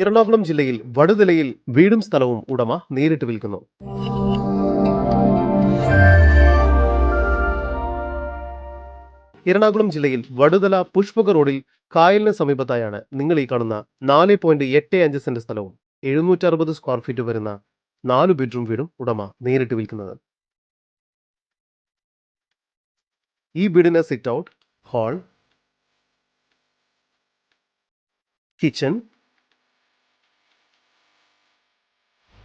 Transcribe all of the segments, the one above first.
എറണാകുളം ജില്ലയിൽ വടുതലയിൽ വീടും സ്ഥലവും ഉടമ നേരിട്ട് വിൽക്കുന്നു. എറണാകുളം ജില്ലയിൽ വടുതല പുഷ്പക റോഡിൽ കായലിന് സമീപത്തായാണ് നിങ്ങൾ ഈ കാണുന്ന നാല് പോയിന്റ് എട്ട് അഞ്ച് സെന്റ് സ്ഥലവും എഴുന്നൂറ്റി അറുപത് സ്ക്വയർ ഫീറ്റ് വരുന്ന നാല് ബെഡ്റൂം വീടും ഉടമ നേരിട്ട് വിൽക്കുന്നത്. ഈ വീടിന് സിറ്റ് ഔട്ട് ഹാൾ കിച്ചൺ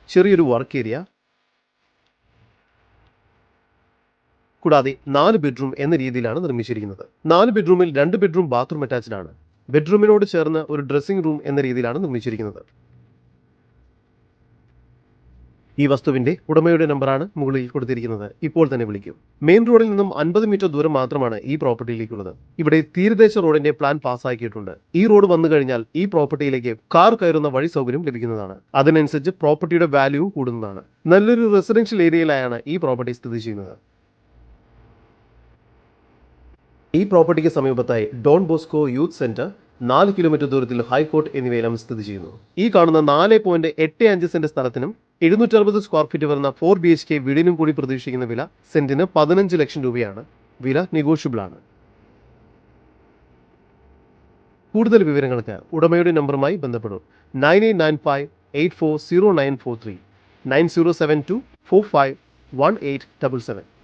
ചെറിയൊരു വർക്ക് ഏരിയ കൂടാതെ നാല് ബെഡ്റൂം എന്ന രീതിയിലാണ് നിർമ്മിച്ചിരിക്കുന്നത്. നാല് ബെഡ്റൂമിൽ രണ്ട് ബെഡ്റൂം ബാത്റൂം അറ്റാച്ച്ഡ് ആണ്. ബെഡ്റൂമിനോട് ചേർന്ന് ഒരു ഡ്രസ്സിംഗ് റൂം എന്ന രീതിയിലാണ് നിർമ്മിച്ചിരിക്കുന്നത്. ഈ വസ്തുവിന്റെ ഉടമയുടെ നമ്പറാണ് മുകളിൽ കൊടുത്തിരിക്കുന്നത്. ഇപ്പോൾ തന്നെ വിളിക്കും. മെയിൻ റോഡിൽ നിന്നും അൻപത് മീറ്റർ ദൂരം മാത്രമാണ് ഈ പ്രോപ്പർട്ടിയിലേക്കുള്ളത്. ഇവിടെ തീരദേശ റോഡിന്റെ പ്ലാൻ പാസ്സാക്കിയിട്ടുണ്ട്. ഈ റോഡ് വന്നു കഴിഞ്ഞാൽ ഈ പ്രോപ്പർട്ടിയിലേക്ക് കാർ കയറുന്ന വഴി സൗകര്യം ലഭിക്കുന്നതാണ്. അതിനനുസരിച്ച് പ്രോപ്പർട്ടിയുടെ വാല്യൂ കൂടുന്നതാണ്. നല്ലൊരു റെസിഡൻഷ്യൽ ഏരിയയിലായാണ് ഈ പ്രോപ്പർട്ടി സ്ഥിതി ചെയ്യുന്നത്. ഈ പ്രോപ്പർട്ടിക്ക് സമീപത്തായി ഡോൺ ബോസ്കോ യൂത്ത് സെന്റർ നാല് കിലോമീറ്റർ ദൂരത്തിൽ ഹൈക്കോർട്ട് എന്നിവയെല്ലാം സ്ഥിതി ചെയ്യുന്നു. ഈ കാണുന്ന നാല് പോയിന്റ് എട്ട് അഞ്ച് സെന്റ് സ്ഥലത്തിനും എഴുന്നൂറ്റി അറുപത് സ്ക്വയർ ഫീറ്റ് വരുന്ന ഫോർ ബി എച്ച് കെ വീടിനും കൂടി പ്രതീക്ഷിക്കുന്ന വില സെന്റിന് പതിനഞ്ച് ലക്ഷം രൂപയാണ്. വില നെഗോഷ്യബിൾ ആണ്. കൂടുതൽ വിവരങ്ങൾക്ക് ഉടമയുടെ നമ്പറുമായി ബന്ധപ്പെടും. Nine eight nine five eight four zero nine four three nine zero seven two four five one eight double seven.